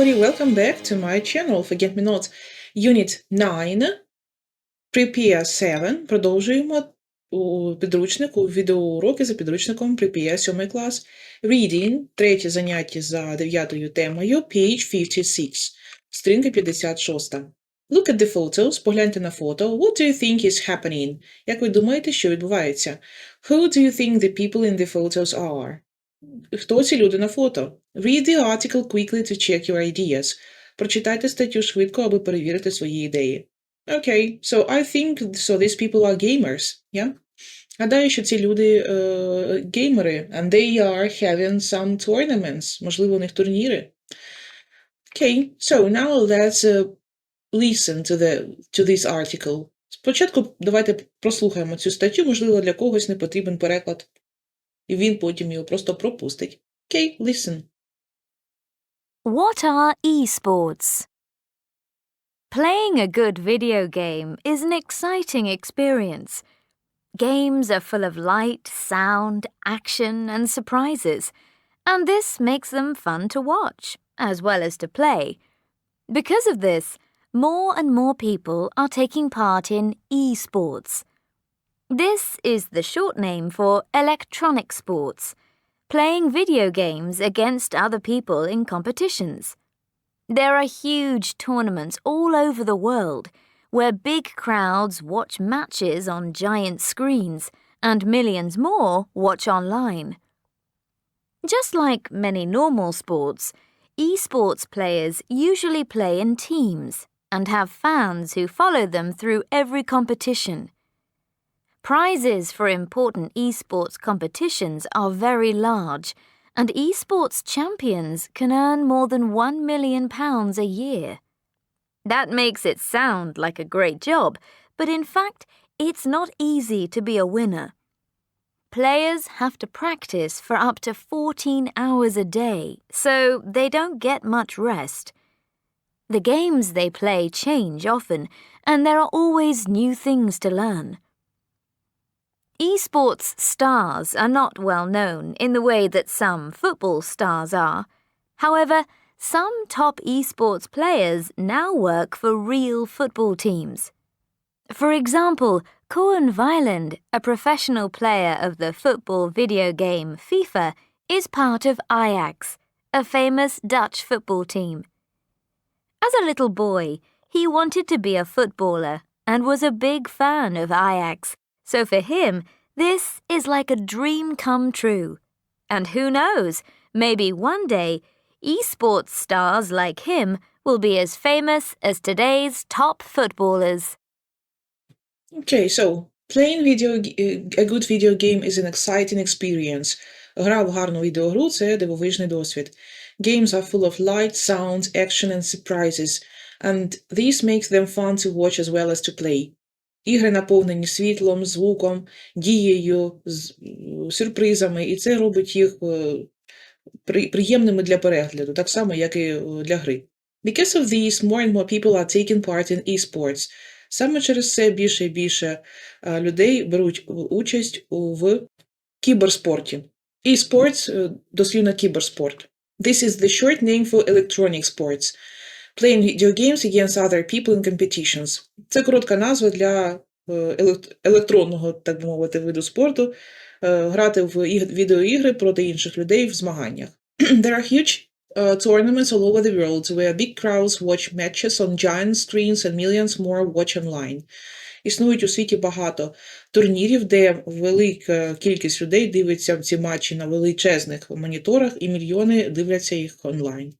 everybody, welcome back to my channel Forget Me Not Unit 9, Prepare 7. Продовжуємо у підручнику, відеоуроки за підручником Prepare 7 клас. Reading, третє заняття за дев'ятою темою, page 56, сторінка 56. Look at the photos, погляньте на фото. What do you think is happening? Як ви думаєте, що відбувається? Who do you think the people in the photos are? Хто ці люди на фото? Read the article quickly to check your ideas. Прочитайте статтю швидко, аби перевірити свої ідеї. Okay, so I think so these people are gamers, yeah? Гадаю, що ці люди е, геймери, and they are having some tournaments. Можливо, у них турніри. Okay, so now let's uh, listen to the to this article. Спочатку давайте прослухаємо цю статтю, можливо, для когось не потрібен переклад, і він потім його просто пропустить. Okay, listen. What are esports? Playing a good video game is an exciting experience. Games are full of light, sound, action, and surprises, and this makes them fun to watch, as well as to play. Because of this, more and more people are taking part in esports. This is the short name for electronic sports, playing video games against other people in competitions. There are huge tournaments all over the world where big crowds watch matches on giant screens and millions more watch online. Just like many normal sports, esports players usually play in teams and have fans who follow them through every competition. Prizes for important esports competitions are very large, and esports champions can earn more than £1 million a year. That makes it sound like a great job, but in fact, it's not easy to be a winner. Players have to practice for up to 14 hours a day, so they don't get much rest. The games they play change often, and there are always new things to learn. Esports stars are not well known in the way that some football stars are. However, some top esports players now work for real football teams. For example, Koen Weiland, a professional player of the football video game FIFA, is part of Ajax, a famous Dutch football team. As a little boy, he wanted to be a footballer and was a big fan of Ajax so for him, this is like a dream come true. And who knows, maybe one day, esports stars like him will be as famous as today's top footballers. Okay, so playing video a good video game is an exciting experience. Гра в гарну відеогру це дивовижний досвід. Games are full of light, sound, action and surprises, and this makes them fun to watch as well as to play. Ігри наповнені світлом, звуком, дією, сюрпризами, і це робить їх приємними для перегляду, так само, як і для гри. Because of this, more and more people are taking part in esports. Саме через це більше і більше людей беруть участь в кіберспорті. E-sports – дослівно кіберспорт. This is the short name for electronic sports – Playing video games against other people in competitions. Це коротка назва для електронного, так би мовити, виду спорту, грати в відеоігри проти інших людей в змаганнях. There are huge uh, tournaments all over the world where big crowds watch matches on giant screens and millions more watch online. Існують у світі багато турнірів, де велика кількість людей дивиться ці матчі на величезних моніторах, і мільйони дивляться їх онлайн.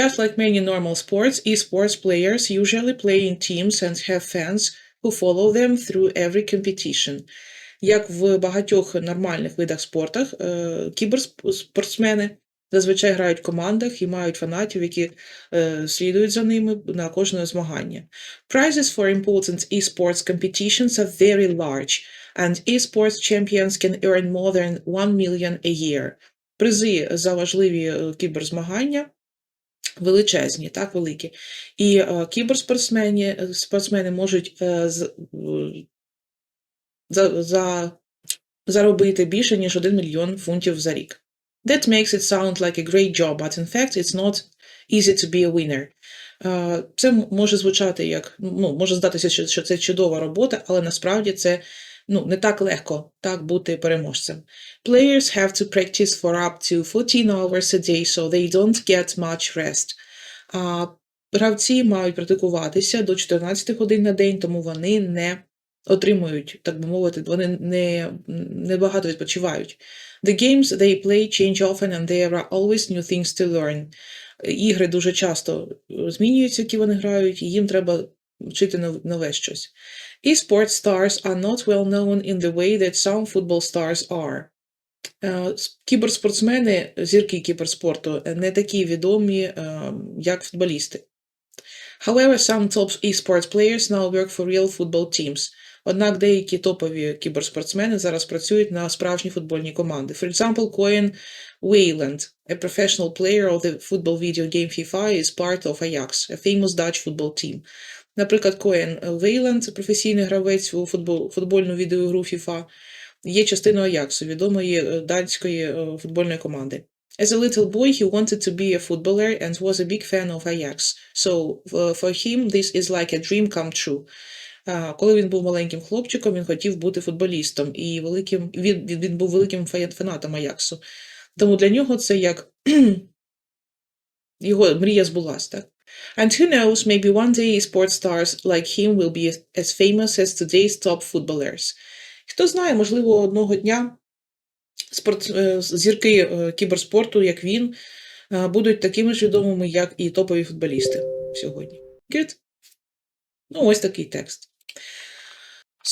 Just like many normal sports, esports players usually play in teams and have fans who follow them through every competition. Як в багатьох нормальних видах спортах, кіберспортсмени зазвичай грають в командах і мають фанатів, які слідують за ними на кожне змагання. Prizes for important esports competitions are very large, and esports champions can earn more than 1 million a year. Призи за важливі кіберзмагання величезні, так, великі. І е, кіберспортсмени спортсмени можуть е, за, за, заробити більше, ніж 1 мільйон фунтів за рік. That makes it sound like a great job, but in fact it's not easy to be a winner. Е, Це може звучати як, ну, може здатися, що це чудова робота, але насправді це ну, не так легко так бути переможцем. Players have to practice for up to 14 hours a day, so they don't get much rest. А гравці мають практикуватися до 14 годин на день, тому вони не отримують, так би мовити, вони не, не багато відпочивають. The games they play change often and there are always new things to learn. Ігри дуже часто змінюються, які вони грають, і їм треба вчити нове щось. E-sports stars are not well known in the way that some football stars are. Е, Кіберспортсмени, зірки кіберспорту, е, не такі відомі, е, як футболісти. However, some top esports players now work for real football teams. Однак деякі топові кіберспортсмени зараз працюють на справжні футбольні команди. For example, Cohen Wayland, a professional player of the football video game FIFA, is part of Ajax, a famous Dutch football team. Наприклад, Коен Вейланд, професійний гравець у футбол, футбольну відеоігру FIFA, є частиною Аяксу, відомої е, датської е, футбольної команди. As a little boy, he wanted to be a footballer and was a big fan of Ajax. So uh, for him, this is like a dream come true. Коли він був маленьким хлопчиком, він хотів бути футболістом, і великим, він, він був великим фанатом Аяксу. Тому для нього це як його мрія збулась, так? And who knows, maybe one day sports stars like him will be as famous as today's top footballers. Хто знає, можливо, одного дня спорт, е, зірки е, кіберспорту, як він, е, будуть такими ж відомими, як і топові футболісти сьогодні. Good? Ну, ось такий текст.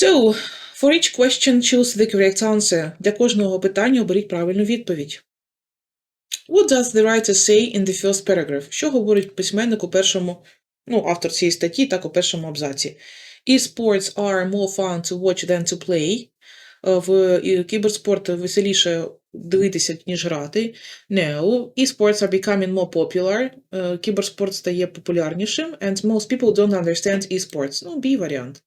So, for each question, choose the correct answer. Для кожного питання оберіть правильну відповідь. What does the writer say in the first paragraph? Що говорить письменник у першому, ну, автор цієї статті, так у першому абзаці. E-sports are more fun to watch than to play. Е, В кіберспорт веселіше дивитися, ніж грати. No. E-sports are becoming more popular. Е, Кіберспорт стає популярнішим. And most people don't understand e-sports. Ну, B варіант.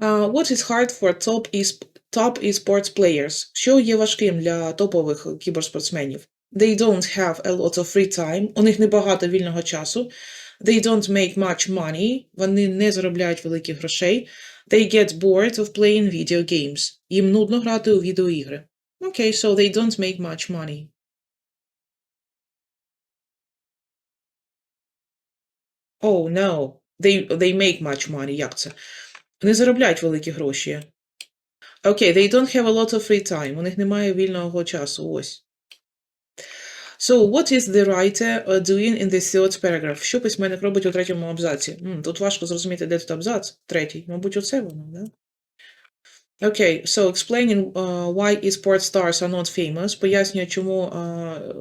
Uh, what is hard for top e-sports top e-sports players? Що є важким для топових кіберспортсменів? They don't have a lot of free time. У них небагато вільного часу. They don't make much money. Вони не заробляють великих грошей. They get bored of playing video games. Їм нудно грати у відеоігри. Okay, so they don't make much money. Oh, no. They, they make much money. Як це? Вони заробляють великі гроші. Окей, they don't have a lot of free time. У них немає вільного часу. Ось. So, what is the writer uh, doing in the third paragraph? Що письменник робить у третьому абзаці? М, тут важко зрозуміти, де тут абзац. Третій. Мабуть, оце воно, да? Окей, so explaining uh, why e-sport stars are not famous. Пояснює, чому uh,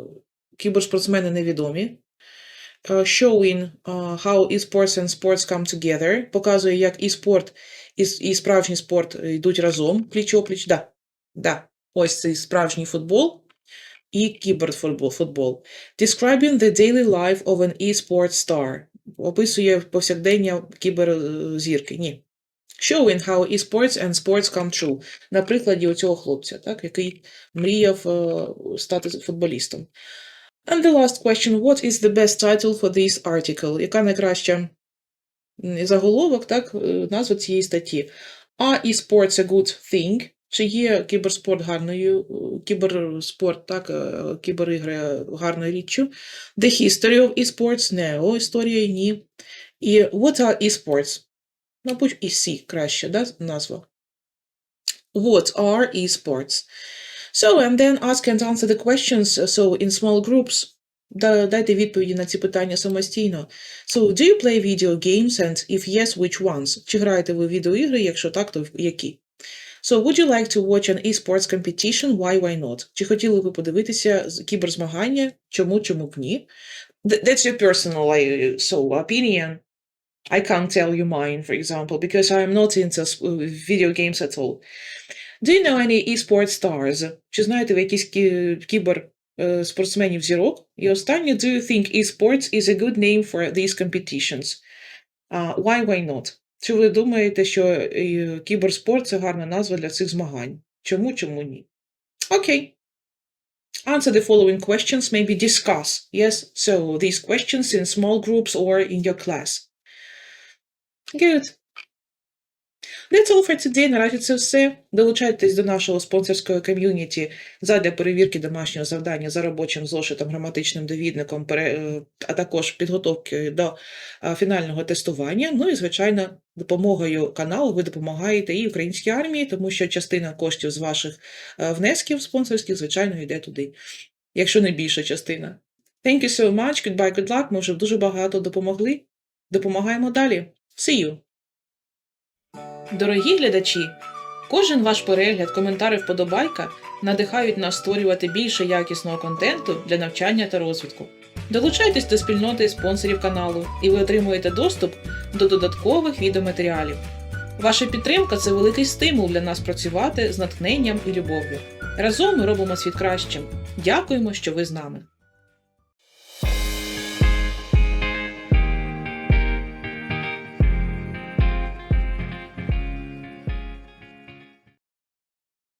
кіберспортсмени невідомі. Uh, showing uh, how e-sports and sports come together. Показує, як e-спорт і, і справжній спорт йдуть разом, пліч-опліч. Да, да. Ось цей справжній футбол і кіберфутбол. Футбол. Describing the daily life of an e-sport star. Описує повсякдення кіберзірки. Ні. Showing how e-sports and sports come true. На прикладі цього хлопця, так, який мріяв е, стати футболістом. And the last question, what is the best title for this article? Яка найкраща заголовок, так, е, назва цієї статті? Are e-sports a good thing? Чи є кіберспорт гарною, кіберспорт, так, е, кіберігри гарною річчю? The history of e-sports? Не, о, історія ні. І what are e-sports? Мабуть, і C краще, да, назва. What are e-sports? So, and then ask and answer the questions, so in small groups. Дайте відповіді на ці питання самостійно. So, do you play video games and if yes, which ones? Чи граєте ви в відеоігри, якщо так, то які? So, would you like to watch an esports competition? Why, why not? Чи хотіли ви подивитися з- кіберзмагання? Чому, чому б ні? Th- That's your personal uh, so, opinion. I can't tell you mine, for example, because I am not into s- video games at all. Do you know any e-sport stars? Чи знаєте ви якісь кі- кібер е, спортсменів зірок? І останнє, do you think e-sports is a good name for these competitions? Uh, why, why not? Чи ви думаєте, що е, кіберспорт це гарна назва для цих змагань? Чому, чому ні? Окей. Answer the following questions, maybe discuss. Yes, so these questions in small groups or in your class. Good. All for today. Наразі це все. Долучайтесь до нашого спонсорського ком'юніті задля перевірки домашнього завдання за робочим зошитом, граматичним довідником, е, а також підготовки до фінального тестування. Ну і, звичайно, допомогою каналу ви допомагаєте і українській армії, тому що частина коштів з ваших е, внесків спонсорських, звичайно, йде туди, якщо не більша частина. Thank you so much. Goodbye, good luck. Ми вже дуже багато допомогли. Допомагаємо далі. See you! Дорогі глядачі, кожен ваш перегляд, коментар вподобайка надихають нас створювати більше якісного контенту для навчання та розвитку. Долучайтесь до спільноти спонсорів каналу, і ви отримуєте доступ до додаткових відеоматеріалів. Ваша підтримка це великий стимул для нас працювати з натхненням і любов'ю. Разом ми робимо світ кращим. Дякуємо, що ви з нами.